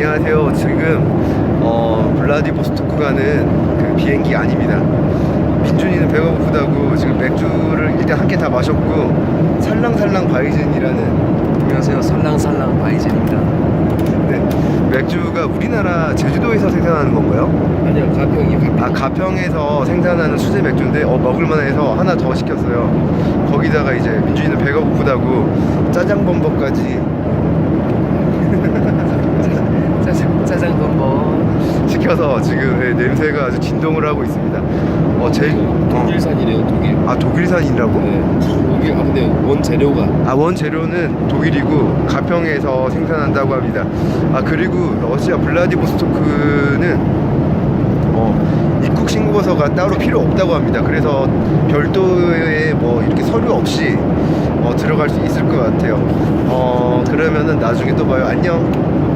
안녕하세요. 지금 어, 블라디보스토크 가는 그 비행기 아닙니다. 민준이는 배가 고프다고 지금 맥주를 일단 한 개 다 마셨고 살랑살랑 바이젠이라는 안녕하세요. 살랑살랑 바이젠입니다. 네, 맥주가 우리나라 제주도에서 생산하는 건가요? 아니요, 가평이 가평. 아 가평에서 생산하는 수제 맥주인데 어 먹을만해서 하나 더 시켰어요. 거기다가 이제 민준이는 배가 고프다고 짜장 범벅까지 짜장 짜장 시켜서 지금 네, 냄새가 아주 진동을 하고 있습니다. 어, 제 어. 독일산이래요, 독일. 아 독일산이라고? 네. 독일. 아 근데 원 재료가 아 원재료는 독일이고 가평에서 생산한다고 합니다. 아 그리고 러시아 블라디보스토크는 어, 입국 신고서가 따로 필요 없다고 합니다. 그래서 별도의 뭐 이렇게 서류 없이 어, 들어갈 수 있을 것 같아요. 어 그러면은 나중에 또 봐요. 안녕.